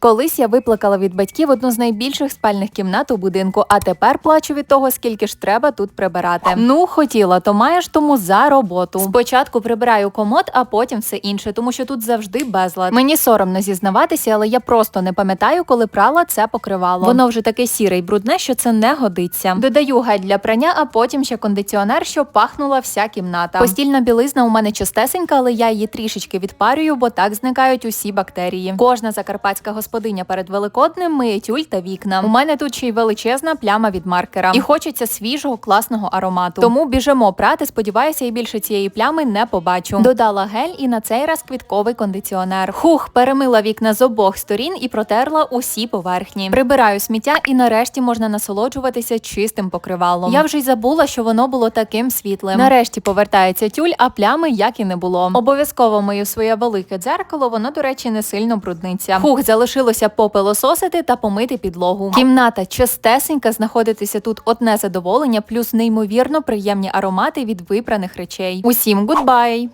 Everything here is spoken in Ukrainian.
Колись я виплакала від батьків одну з найбільших спальних кімнат у будинку, а тепер плачу від того, скільки ж треба тут прибирати. Ну, хотіла, то маєш тому за роботу. Спочатку прибираю комод, а потім все інше, тому що тут завжди безлад. Мені соромно зізнаватися, але я просто не пам'ятаю, коли прала це покривало. Воно вже таке сіре й брудне, що це не годиться. Додаю гель для прання, а потім ще кондиціонер, що пахнула вся кімната. Постільна білизна у мене чистесенька, але я її трішечки відпарюю, бо так зникають усі бактерії. Кожна закарпатська господиня перед великоднем миє тюль та вікна. У мене тут ще й величезна пляма від маркера. І хочеться свіжого класного аромату. Тому біжимо прати. Сподіваюся, я більше цієї плями не побачу. Додала гель і на цей раз квітковий кондиціонер. Хух, перемила вікна з обох сторін і протерла усі поверхні. Прибираю сміття і нарешті можна насолоджуватися чистим покривалом. Я вже й забула, що воно було таким світлим. Нарешті повертається тюль, а плями як і не було. Обов'язково мию своє велике дзеркало, воно, до речі, не сильно брудниться. Хух, залишилося попилососити та помити підлогу. Кімната чистесенька, знаходитися тут одне задоволення, плюс неймовірно приємні аромати від випраних речей. Усім гудбай!